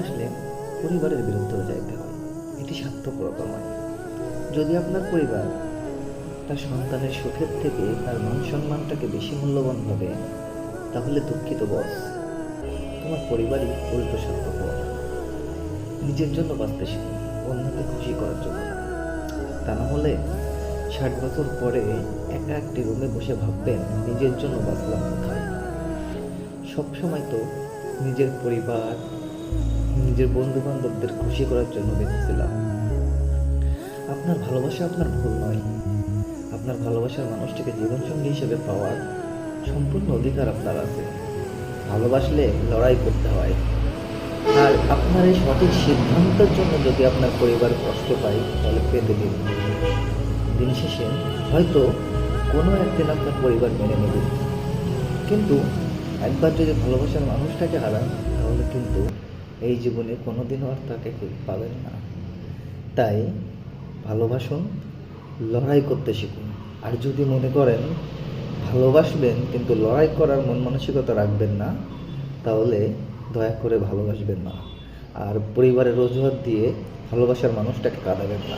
ভালোবাসলে পরিবারের বিরুদ্ধেও যাইতে হয়। এটি স্বার্থপরতা নয় যদি আপনার পরিবার তার সন্তানের সুখের থেকে তার মান সম্মানটাকে বেশি মূল্যবান হবে তাহলে দুঃখিত, বস। তোমার পরিবারই উল্টো স্বার্থপর। নিজের জন্য বাঁচতে শিখুন, অন্যকে খুশি করার জন্য তা না হলে ষাট বছর পরে একা একটি রুমে বসে ভাববেন, নিজের জন্য বাঁচলাম কোথায়? সবসময় তো নিজের পরিবার নিজের বন্ধু বান্ধবদের খুশি করার জন্য বেঁচেছিলাম আপনার ভালোবাসা আপনার ভুল নয়। আপনার ভালোবাসার মানুষটিকে জীবনসঙ্গী হিসেবে পাওয়ার সম্পূর্ণ অধিকার আপনার আছে। ভালোবাসলে লড়াই করতে হয়। আর আপনার এই সঠিক সিদ্ধান্তের জন্য যদি আপনার পরিবার কষ্ট পায়, তাহলে পেতে দিন। দিন শেষে হয়তো কোনো একদিন আপনার পরিবার মেনে নেবে। কিন্তু একবার যদি ভালোবাসার মানুষটাকে হারান, তাহলে কিন্তু এই জীবনে কোনোদিনও আর তাকে ফিরে পাবেন না। তাই ভালোবাসুন, লড়াই করতে শিখুন। আর যদি মনে করেন ভালোবাসবেন কিন্তু লড়াই করার মন মানসিকতা রাখবেন না, তাহলে দয়া করে ভালোবাসবেন না। আর পরিবারের অজুহাত দিয়ে ভালোবাসার মানুষটাকে কাঁদাবেন না।